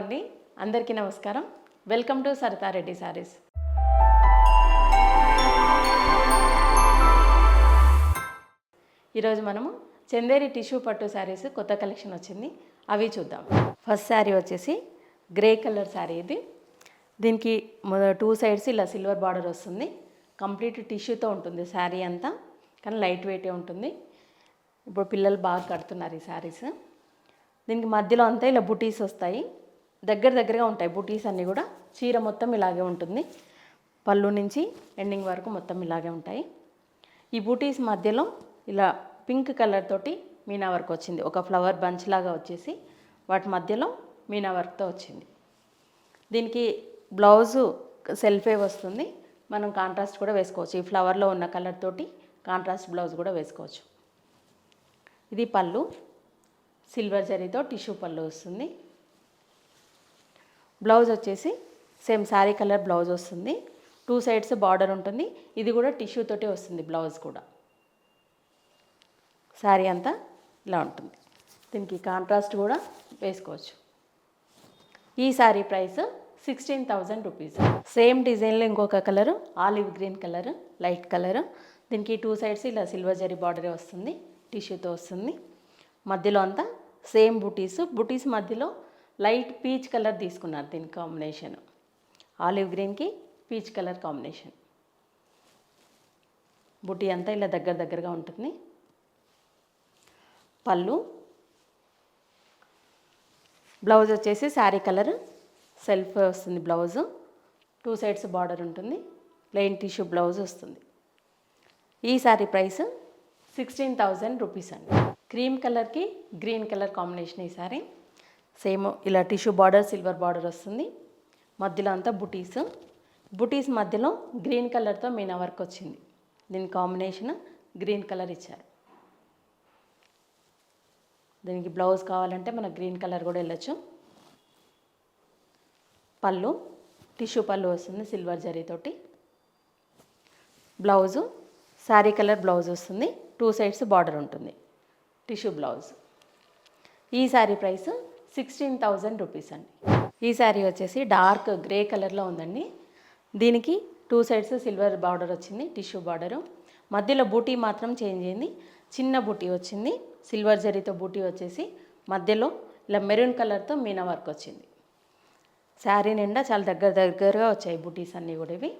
అండి. అందరికీ నమస్కారం. వెల్కమ్ టు సరితారెడ్డి శారీస్ ఈరోజు మనము చందేరి టిష్యూ పట్టు శారీస్ కొత్త కలెక్షన్ వచ్చింది. అవి చూద్దాం. ఫస్ట్ శారీ వచ్చేసి గ్రే కలర్ శారీ ఇది. దీనికి టూ సైడ్స్ ఇలా సిల్వర్ బార్డర్ వస్తుంది. కంప్లీట్ టిష్యూతో ఉంటుంది శారీ అంతా. కానీ లైట్ వెయిటే ఉంటుంది. ఇప్పుడు పిల్లలు బాగా కడుతున్నారు ఈ శారీస్ దీనికి మధ్యలో అంతా ఇలా బుటీస్ వస్తాయి. దగ్గర దగ్గరగా ఉంటాయి. బుటీస్ అన్నీ కూడా చీర మొత్తం ఇలాగే ఉంటుంది. పళ్ళు నుంచి ఎండింగ్ వరకు మొత్తం ఇలాగే ఉంటాయి. ఈ బూటీస్ మధ్యలో ఇలా పింక్ కలర్ తోటి మీనా వర్క్ వచ్చింది. ఒక ఫ్లవర్ బంచ్ లాగా వచ్చేసి వాటి మధ్యలో మీనా వర్క్తో వచ్చింది. దీనికి బ్లౌజు సెల్ఫే వస్తుంది. మనం కాంట్రాస్ట్ కూడా వేసుకోవచ్చు. ఈ ఫ్లవర్లో ఉన్న కలర్ తోటి కాంట్రాస్ట్ బ్లౌజ్ కూడా వేసుకోవచ్చు. ఇది పళ్ళు. సిల్వర్ జరీతో టిష్యూ పళ్ళు వస్తుంది. బ్లౌజ్ వచ్చేసి సేమ్ శారీ కలర్ బ్లౌజ్ వస్తుంది. టూ సైడ్స్ బార్డర్ ఉంటుంది. ఇది కూడా టిష్యూతోటి వస్తుంది బ్లౌజ్ కూడా. శారీ అంతా ఇలా ఉంటుంది. దీనికి కాంట్రాస్ట్ కూడా వేసుకోవచ్చు. ఈ sari price sixteen thousand rupees. Same డిజైన్లో ఇంకొక colour olive green colour light colour. దీనికి టూ సైడ్స్ ఇలా సిల్వర్ జరీ బార్డరే వస్తుంది టిష్యూతో వస్తుంది. మధ్యలో అంతా సేమ్ బుటీస్. బుటీస్ మధ్యలో లైట్ పీచ్ కలర్ తీసుకున్నారు దీని కాంబినేషన్. ఆలివ్ గ్రీన్కి పీచ్ కలర్ కాంబినేషన్. బుటీ అంతా ఇలా దగ్గర దగ్గరగా ఉంటుంది. పళ్ళు. బ్లౌజ్ వచ్చేసి శారీ కలర్. సెల్ఫ్ వస్తుంది బ్లౌజ్. టూ సైడ్స్ బార్డర్ ఉంటుంది. ప్లెయిన్ టిష్యూ బ్లౌజ్ వస్తుంది. ఈ sari price sixteen thousand rupees అండి. క్రీమ్ కలర్కి గ్రీన్ కలర్ కాంబినేషన్ ఈ శారీ. సేమ్ ఇలా టిష్యూ బార్డర్ సిల్వర్ బార్డర్ వస్తుంది. మధ్యలో అంతా బుటీస్. బుటీస్ మధ్యలో గ్రీన్ కలర్తో మీనా వర్క్ వచ్చింది. దీని కాంబినేషన్ గ్రీన్ కలర్ ఇచ్చారు. దీనికి బ్లౌజ్ కావాలంటే మన గ్రీన్ కలర్ కూడా వెళ్ళచ్చు. పళ్ళు టిష్యూ పళ్ళు వస్తుంది సిల్వర్ జరీతోటి బ్లౌజు శారీ కలర్ బ్లౌజ్ వస్తుంది. టూ సైడ్స్ బార్డర్ ఉంటుంది. Tissue blouse. ఈ sari price sixteen thousand rupees అండి. ఈ శారీ వచ్చేసి డార్క్ గ్రే కలర్లో ఉందండి. దీనికి టూ సైడ్స్ సిల్వర్ బార్డర్ వచ్చింది టిష్యూ బార్డరు. మధ్యలో బూటీ మాత్రం చేంజ్ అయింది. చిన్న బూటీ వచ్చింది సిల్వర్ జరీతో బూటీ వచ్చేసి మధ్యలో ఇలా మెరూన్ కలర్తో మీనా వర్క్ వచ్చింది. శారీ నిండా చాలా దగ్గర దగ్గరగా వచ్చాయి బూటీస్ అన్నీ కూడా ఇవి.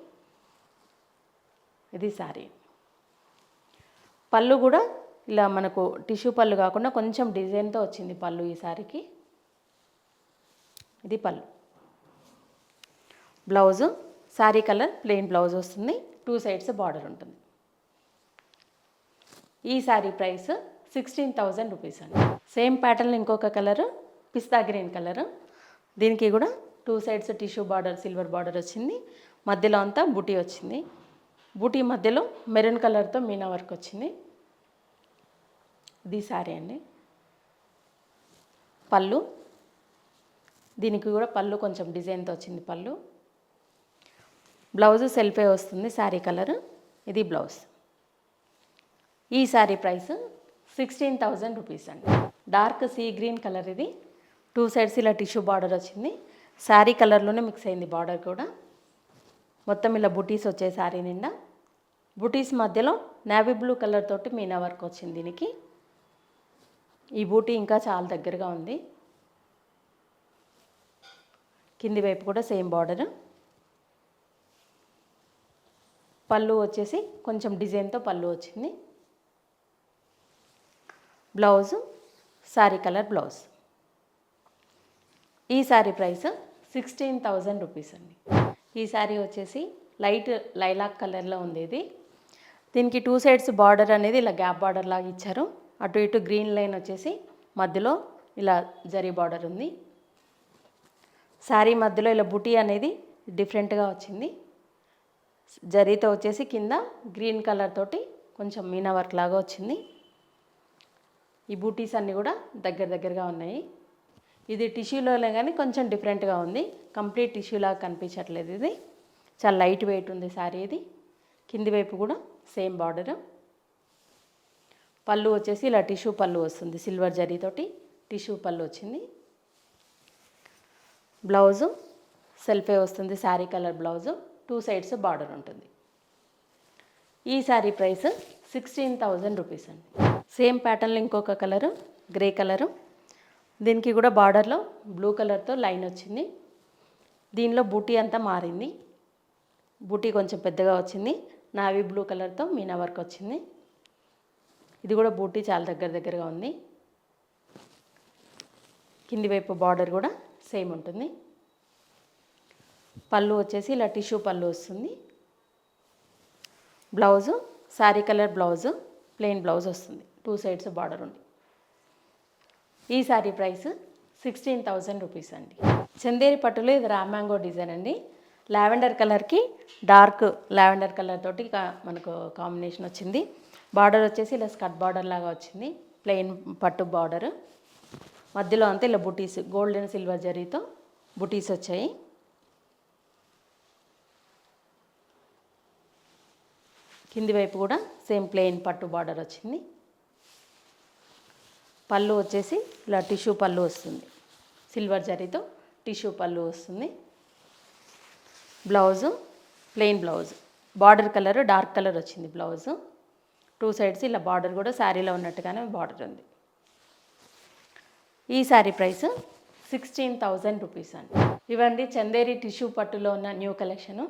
ఇది శారీ. పళ్ళు కూడా ఇలా మనకు టిష్యూ పళ్ళు కాకుండా కొంచెం డిజైన్తో వచ్చింది పళ్ళు ఈ శారీకి. ఇది పళ్ళు. Blouse sari colour plain blouse వస్తుంది. టూ సైడ్స్ బార్డర్ ఉంటుంది. ఈ sari price sixteen thousand rupees అండి. సేమ్ ప్యాటర్న్ ఇంకొక కలరు పిస్తా గ్రీన్ కలరు. దీనికి కూడా two sides tissue border silver border వచ్చింది. మధ్యలో అంతా బూటీ వచ్చింది. బూటీ మధ్యలో మెరూన్ కలర్తో మీనా వర్క్ వచ్చింది. ఇది శారీ అండి. పళ్ళు దీనికి కూడా పళ్ళు కొంచెం డిజైన్తో వచ్చింది పళ్ళు. బ్లౌజ్ సెల్ఫే వస్తుంది శారీ కలర్. ఇది బ్లౌజ్. ఈ sari price sixteen thousand rupees అండి. డార్క్ సీ గ్రీన్ కలర్ ఇది. టూ సైడ్స్ ఇలా టిష్యూ బార్డర్ వచ్చింది. శారీ కలర్లోనే మిక్స్ అయింది బార్డర్ కూడా. మొత్తం ఇలా బుటీస్ వచ్చాయి శారీ నిండా. బుటీస్ మధ్యలో నావీ బ్లూ కలర్ తోటి మీనా వర్క్ వచ్చింది దీనికి. ఈ బూటీ ఇంకా చాలా దగ్గరగా ఉంది. కింది వైపు కూడా సేమ్ బార్డర్ పళ్ళు వచ్చేసి కొంచెం డిజైన్తో పళ్ళు వచ్చింది. బ్లౌజు శారీ కలర్ బ్లౌజ్ ఈ sari price sixteen thousand rupees అండి. ఈ శారీ వచ్చేసి లైట్ లైలాక్ కలర్లో ఉంది ఇది. దీనికి టూ సైడ్స్ బార్డర్ అనేది ఇలా గ్యాప్ బార్డర్ లాగా ఇచ్చారు. అటు ఇటు గ్రీన్ లైన్ వచ్చేసి మధ్యలో ఇలా జరీ బార్డర్ ఉంది. శారీ మధ్యలో ఇలా బుటీ అనేది డిఫరెంట్గా వచ్చింది. జరీతో వచ్చేసి కింద గ్రీన్ కలర్ తోటి కొంచెం మీనా వర్క్ లాగా వచ్చింది. ఈ బూటీస్ అన్నీ కూడా దగ్గర దగ్గరగా ఉన్నాయి. ఇది టిష్యూలోనే కానీ కొంచెం డిఫరెంట్గా ఉంది. కంప్లీట్ టిష్యూలాగా కనిపించట్లేదు ఇది. చాలా లైట్ వెయిట్ ఉంది శారీ ఇది. కింది వైపు కూడా సేమ్ బార్డర్. పళ్ళు వచ్చేసి ఇలా టిష్యూ పళ్ళు వస్తుంది సిల్వర్ జరీతోటి టిష్యూ పళ్ళు వచ్చింది. బ్లౌజు సెల్ఫే వస్తుంది sari colour blouse two sides border ఉంటుంది. ఈ sari price sixteen thousand rupees అండి. సేమ్ ప్యాటర్న్లో ఇంకొక కలరు గ్రే కలరు. దీనికి కూడా బార్డర్లో బ్లూ కలర్తో లైన్ వచ్చింది. దీనిలో బూటీ అంతా మారింది. బూటీ కొంచెం పెద్దగా వచ్చింది. నావీ బ్లూ కలర్తో మీనా వర్క్ వచ్చింది. ఇది కూడా బూటీ చాలా దగ్గర దగ్గరగా ఉంది. కింది వైపు బార్డర్ కూడా సేమ్ ఉంటుంది. పళ్ళు వచ్చేసి ఇలా టిష్యూ పళ్ళు వస్తుంది. Blouse sari colour blouse plain blouse వస్తుంది. టూ సైడ్స్ బార్డర్ ఉంది. ఈ sari price sixteen thousand rupees అండి. చందేరి పట్టులో ఇది రామ్యాంగో డిజైన్ అండి. లావెండర్ కలర్కి డార్క్ లావెండర్ కలర్ తోటి మనకు కాంబినేషన్ వచ్చింది. బార్డర్ వచ్చేసి ఇలా స్కట్ బార్డర్ లాగా వచ్చింది. ప్లెయిన్ పట్టు బార్డర్. మధ్యలో అంతా ఇలా బుటీస్ గోల్డ్ అండ్ సిల్వర్ జరీతో బుటీస్ వచ్చాయి. కింది వైపు కూడా సేమ్ ప్లెయిన్ పట్టు బార్డర్ వచ్చింది. పళ్ళు వచ్చేసి ఇలా టిష్యూ పళ్ళు వస్తుంది. సిల్వర్ జరీతో టిష్యూ పళ్ళు వస్తుంది. Blouse plain blouse. Border colour dark colour వచ్చింది బ్లౌజు. టూ సైడ్స్ ఇలా బార్డర్ కూడా శారీలో ఉన్నట్టుగానే బార్డర్ ఉంది. ఈ sari price sixteen thousand rupees అండి. ఇవండి చందేరి టిష్యూ పట్టులో ఉన్న న్యూ కలెక్షను.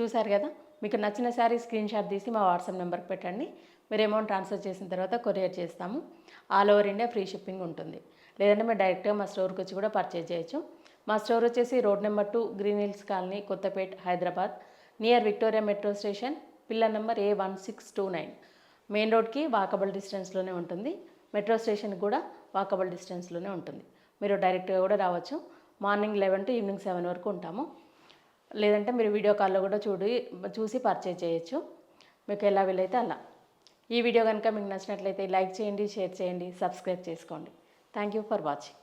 చూసారు కదా? మీకు నచ్చిన శారీ స్క్రీన్ షాట్ తీసి మా వాట్సాప్ నెంబర్కి పెట్టండి. మీరు అమౌంట్ ట్రాన్స్ఫర్ చేసిన తర్వాత కొరియర్ చేస్తాము. All over India free shipping ఉంటుంది. లేదంటే మీరు డైరెక్ట్గా మా స్టోర్కి వచ్చి కూడా పర్చేజ్ చేయొచ్చు. మా స్టోర్ వచ్చేసి road number two green hills colony Kothapet Hyderabad. Near Victoria metro station pillar number A one six two nine. Main రోడ్కి వాకబుల్ డిస్టెన్స్లోనే ఉంటుంది. మెట్రో స్టేషన్ కూడా వాకబుల్ డిస్టెన్స్లోనే ఉంటుంది. మీరు డైరెక్ట్గా కూడా రావచ్చు. Morning eleven to evening seven వరకు ఉంటాము. లేదంటే మీరు వీడియో కాల్లో కూడా చూడి చూసి పర్చేజ్ చేయొచ్చు. మీకు ఎలా వీలైతే అలా. ఈ వీడియో కనుక మీకు నచ్చినట్లయితే లైక్ చేయండి షేర్ చేయండి సబ్స్క్రైబ్ చేసుకోండి. Thank you for watching